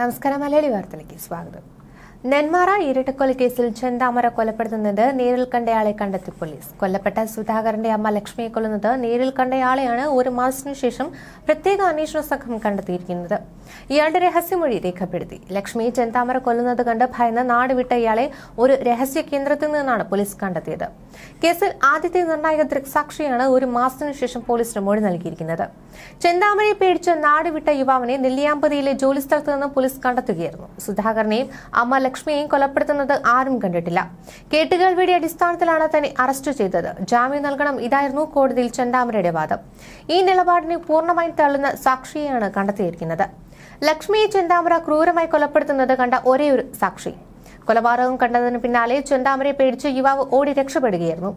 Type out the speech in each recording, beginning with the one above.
നമസ്കാരം മലയാളി വാർത്തയിലേക്ക് സ്വാഗതം. നെന്മാറ ഇരട്ടക്കൊല കേസിൽ ചെന്താമര കൊലപ്പെടുത്തുന്നത് നേരിൽ കണ്ടയാളെ കണ്ടെത്തി പോലീസ്. കൊല്ലപ്പെട്ട സുധാകരന്റെ അമ്മ ലക്ഷ്മിയെ കൊല്ലുന്നത് നേരിൽ കണ്ടയാളെയാണ് ഒരു മാസത്തിനു ശേഷം പ്രത്യേക അന്വേഷണ സംഘം കണ്ടെത്തിയിരിക്കുന്നത്. ഇയാളുടെ രഹസ്യമൊഴി രേഖപ്പെടുത്തി. ലക്ഷ്മിയെ ചെന്താമര കൊല്ലുന്നത് കണ്ട് ഭയന്ന് നാടുവിട്ട ഇയാളെ ഒരു രഹസ്യ കേന്ദ്രത്തിൽ നിന്നാണ് പോലീസ് കണ്ടെത്തിയത്. കേസിൽ ആദ്യത്തെ നിർണായക ദൃക്സാക്ഷിയാണ് ഒരു മാസത്തിനു ശേഷം പോലീസിന് മൊഴി നൽകിയിരിക്കുന്നത്. ചെന്താമരയെ പേടിച്ച് നാടുവിട്ട യുവാവിനെ നെല്ലിയാമ്പതിയിലെ ജോലിസ്ഥലത്ത് നിന്ന് പോലീസ് കണ്ടെത്തുകയായിരുന്നു. സുധാകരനെയും അമ്മ ലക്ഷ്മിയെയും കൊലപ്പെടുത്തുന്നത് ആരും കണ്ടിട്ടില്ല. കേട്ടുകേൾവിയുടെ അടിസ്ഥാനത്തിലാണ് തന്നെ അറസ്റ്റ് ചെയ്തത്. ജാമ്യം നൽകണം ഇതായിരുന്നു കോടതിയിൽ ചെന്താമരയുടെ വാദം. ഈ നിലപാടിനെ പൂർണമായും തള്ളുന്ന സാക്ഷിയെയാണ് കണ്ടെത്തിയിരിക്കുന്നത്. ലക്ഷ്മിയെ ചെന്താമര ക്രൂരമായി കൊലപ്പെടുത്തുന്നത് കണ്ട ഒരേയൊരു ഒരു സാക്ഷി. കൊലപാതകം കണ്ടതിന് പിന്നാലെ ചെണ്ടാമരെ പേടിച്ച് യുവാവ് ഓടി രക്ഷപ്പെടുകയായിരുന്നു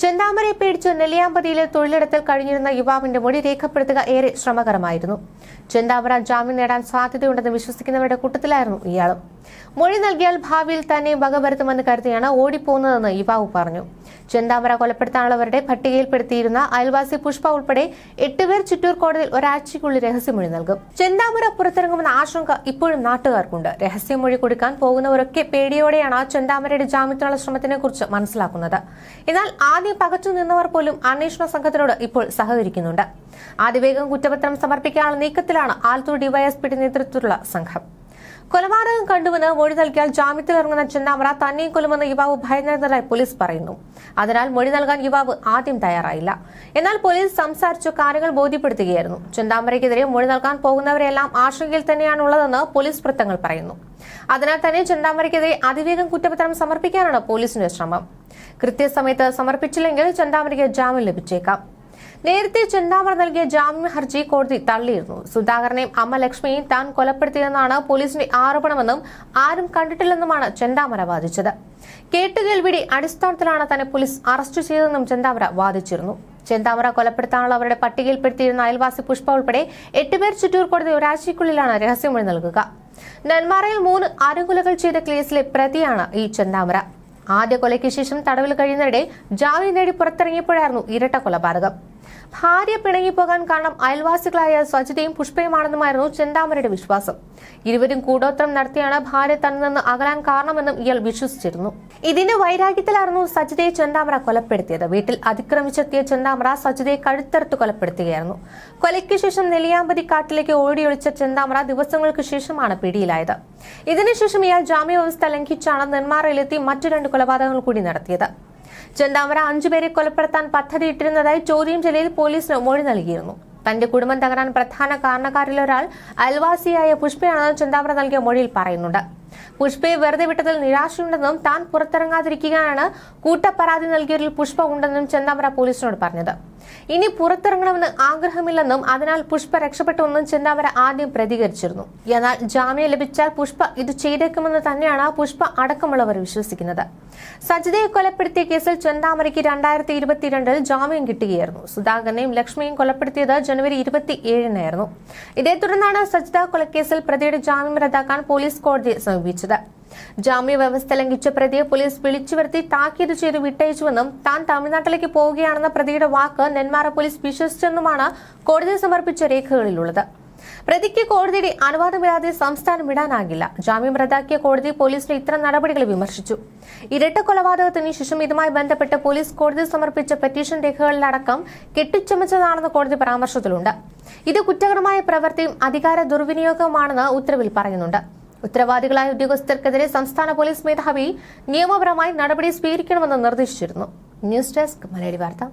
ചെന്താമരയെ പേടിച്ച് നെല്ലിയാമ്പതിയിലെ തൊഴിലിടത്തിൽ കഴിഞ്ഞിരുന്ന യുവാവിന്റെ മൊഴി രേഖപ്പെടുത്തുക ഏറെ ശ്രമകരമായിരുന്നു. ചെന്താമര ജാമ്യം നേടാൻ സാധ്യതയുണ്ടെന്ന് വിശ്വസിക്കുന്നവരുടെ കൂട്ടത്തിലായിരുന്നു ഇയാളും. മൊഴി നൽകിയാൽ ഭാവിയിൽ തന്നെ വകവരുത്തുമെന്ന് കരുതിയാണ് ഓടിപ്പോകുന്നതെന്ന് യുവാവ് പറഞ്ഞു. ചെന്താമര കൊലപ്പെടുത്താനുള്ളവരുടെ പട്ടികയിൽപ്പെടുത്തിയിരുന്ന അയൽവാസി പുഷ്പ ഉൾപ്പെടെ എട്ടുപേർ ചിറ്റൂർ കോടതിയിൽ ഒരാഴ്ചയ്ക്കുള്ളിൽ രഹസ്യമൊഴി നൽകും. ചെന്താമര പുറത്തിറങ്ങുമെന്ന ആശങ്ക ഇപ്പോഴും നാട്ടുകാർക്കുണ്ട്. രഹസ്യമൊഴി കൊടുക്കാൻ പോകുന്നവരൊക്കെ പേടിയോടെയാണ് ചെന്താമരയുടെ ജാമ്യത്തിനുള്ള ശ്രമത്തിനെ കുറിച്ച് മനസ്സിലാക്കുന്നത്. എന്നാൽ ആദ്യം പകച്ചു നിന്നവർ പോലും അന്വേഷണ സംഘത്തിനോട് ഇപ്പോൾ സഹകരിക്കുന്നുണ്ട്. അതിവേഗം കുറ്റപത്രം സമർപ്പിക്കാനുള്ള നീക്കത്തിലാണ് ആലത്തൂർ ഡിവൈഎസ്പിയുടെ നേതൃത്വത്തിലുള്ള സംഘം. കൊലപാതകം കണ്ടുവെന്ന് മൊഴി നൽകിയാൽ ജാമ്യത്തിൽ ഇറങ്ങുന്ന ചെന്നാമറ തന്നെയും കൊല്ലുമെന്ന് യുവാവ് ഭയന്നിരുന്നതായി പോലീസ് പറയുന്നു. അതിനാൽ മൊഴി നൽകാൻ യുവാവ് ആദ്യം തയ്യാറായില്ല. എന്നാൽ പോലീസ് സംസാരിച്ചു കാര്യങ്ങൾ ബോധ്യപ്പെടുത്തുകയായിരുന്നു. ചെന്താമരയ്ക്കെതിരെ മൊഴി നൽകാൻ പോകുന്നവരെല്ലാം ആശങ്കയിൽ തന്നെയാണുള്ളതെന്ന് പോലീസ് വൃത്തങ്ങൾ പറയുന്നു. അതിനാൽ തന്നെ ചെന്താമരയ്ക്കെതിരെ അതിവേഗം കുറ്റപത്രം സമർപ്പിക്കാനാണ് പോലീസിന്റെ ശ്രമം. കൃത്യസമയത്ത് സമർപ്പിച്ചില്ലെങ്കിൽ ചെന്താമരയ്ക്ക് ജാമ്യം ലഭിച്ചേക്കാം. നേരത്തെ ചെന്താമർ നൽകിയ ജാമ്യ ഹർജി കോടതി തള്ളിയിരുന്നു. സുധാകരനെയും അമ്മ ലക്ഷ്മിയെയും താൻ കൊലപ്പെടുത്തിയതെന്നാണ് പോലീസിന്റെ ആരോപണമെന്നും ആരും കണ്ടിട്ടില്ലെന്നുമാണ് ചെന്താമര വാദിച്ചത്. കേട്ടുകേൾവിയുടെ അടിസ്ഥാനത്തിലാണ് തന്നെ പോലീസ് അറസ്റ്റ് ചെയ്തതെന്നും ചെന്താമര വാദിച്ചിരുന്നു. ചെന്താമര കൊലപ്പെടുത്താനുള്ളവരുടെ പട്ടികയിൽപ്പെടുത്തിയിരുന്ന അയൽവാസി പുഷ്പ ഉൾപ്പെടെ എട്ടുപേർ ചുറ്റൂർ കോടതി ഒരാഴ്ചയ്ക്കുള്ളിലാണ് രഹസ്യമൊഴി നൽകുക. നെന്മാറയിൽ മൂന്ന് അരുകുലകൾ ചെയ്ത കേസിലെ പ്രതിയാണ് ഈ ചെന്താമര. ആദ്യ കൊലയ്ക്ക് ശേഷം തടവിൽ കഴിയുന്നതിടെ ജാമ്യം നേടി പുറത്തിറങ്ങിയപ്പോഴായിരുന്നു ഇരട്ട കൊലപാതകം. ഭാര്യ പിണങ്ങിപ്പോകാൻ കാരണം അയൽവാസികളായ സജിതയും പുഷ്പയുമാണെന്നുമായിരുന്നു ചെന്താമരയുടെ വിശ്വാസം. ഇരുവരും കൂടോത്രം നടത്തിയാണ് ഭാര്യ തന്നിൽ നിന്ന് അകലാൻ കാരണമെന്നും ഇയാൾ വിശ്വസിച്ചിരുന്നു. ഇതിന്റെ വൈരാഗ്യത്തിലായിരുന്നു സജിതയെ ചെന്താമര കൊലപ്പെടുത്തിയത്. വീട്ടിൽ അതിക്രമിച്ചെത്തിയ ചെന്താമര സജിതയെ കഴുത്തറുത്ത് കൊലപ്പെടുത്തുകയായിരുന്നു. കൊലയ്ക്ക് ശേഷം നെല്ലിയാമ്പതി കാട്ടിലേക്ക് ഓടിയൊളിച്ച ചെന്താമര ദിവസങ്ങൾക്ക് ശേഷമാണ് പിടിയിലായത്. ഇതിനുശേഷം ഇയാൾ ജാമ്യ വ്യവസ്ഥ ലംഘിച്ചാണ് നെന്മാറയിലെത്തി മറ്റു രണ്ട് കൊലപാതകങ്ങൾ കൂടി നടത്തിയത്. ചെന്താമര അഞ്ചുപേരെ കൊലപ്പെടുത്താൻ പദ്ധതിയിട്ടിരുന്നതായി ചോദ്യം ചെയ്യലിൽ പോലീസിന് മൊഴി നൽകിയിരുന്നു. തന്റെ കുടുംബം തകരാൻ പ്രധാന കാരണക്കാരിലൊരാൾ അൽവാസിയായ പുഷ്പയാണെന്ന് ചെന്താമര നൽകിയ മൊഴിയിൽ പറയുന്നുണ്ട്. പുഷ്പയെ വെറുതെ വിട്ടതിൽ നിരാശയുണ്ടെന്നും താൻ പുറത്തിറങ്ങാതിരിക്കുകയാണ് കൂട്ടപ്പരാതി നൽകിയവരിൽ പുഷ്പ ഉണ്ടെന്നും ചെന്താമര പോലീസിനോട് പറഞ്ഞത്. ഇനി പുറത്തിറങ്ങണമെന്ന് ആഗ്രഹമില്ലെന്നും അതിനാൽ പുഷ്പ രക്ഷപ്പെട്ടുവെന്നും ചെന്നാവര ആദ്യം പ്രതികരിച്ചിരുന്നു. എന്നാൽ ജാമ്യം ലഭിച്ചാൽ പുഷ്പ ഇത് ചെയ്തേക്കുമെന്ന് തന്നെയാണ് പുഷ്പ അടക്കമുള്ളവർ വിശ്വസിക്കുന്നത്. സജിതയെ കൊലപ്പെടുത്തിയ കേസിൽ ചെന്താമരയ്ക്ക് രണ്ടായിരത്തി ഇരുപത്തിരണ്ടിൽ ജാമ്യം കിട്ടുകയായിരുന്നു. സുധാകരനെയും ലക്ഷ്മിയും കൊലപ്പെടുത്തിയത് ജനുവരി ഇരുപത്തി ഏഴിനായിരുന്നു ഇതേ തുടർന്നാണ് സജിത കൊലക്കേസിൽ പ്രതിയുടെ ജാമ്യം റദ്ദാക്കാൻ പോലീസ് കോടതിയെ സമീപിച്ചത്. ജാമ്യ വ്യവസ്ഥ ലംഘിച്ച പ്രതിയെ പോലീസ് വിളിച്ചു വരുത്തി താക്കീത് ചെയ്ത് വിട്ടയച്ചുവെന്നും താൻ തമിഴ്നാട്ടിലേക്ക് പോവുകയാണെന്ന പ്രതിയുടെ വാക്ക് നെന്മാറ പോലീസ് വിശ്വസിച്ചെന്നുമാണ് കോടതി സമർപ്പിച്ച രേഖകളിലുള്ളത്. പ്രതിക്ക് കോടതിയുടെ അനുവാദമില്ലാതെ സംസ്ഥാനം വിടാനാകില്ല. ജാമ്യം റദ്ദാക്കിയ കോടതി പോലീസിന്റെ ഇത്തരം നടപടികൾ വിമർശിച്ചു. ഇരട്ട കൊലപാതകത്തിന് ശേഷം ഇതുമായി ബന്ധപ്പെട്ട് പോലീസ് കോടതി സമർപ്പിച്ച പെറ്റീഷൻ രേഖകളിലടക്കം കെട്ടിച്ചമച്ചതാണെന്ന് കോടതി പരാമർശത്തിലുണ്ട്. ഇത് കുറ്റകരമായ പ്രവൃത്തിയും അധികാര ദുർവിനിയോഗവുമാണെന്ന് ഉത്തരവിൽ പറയുന്നുണ്ട്. ഉത്തരവാദികളായ ഉദ്യോഗസ്ഥർക്കെതിരെ സംസ്ഥാന പോലീസ് മേധാവി നിയമപരമായി നടപടി സ്വീകരിക്കണമെന്ന് നിർദ്ദേശിച്ചിരുന്നു. ന്യൂസ് ഡെസ്ക് മലയാളി വാർത്ത.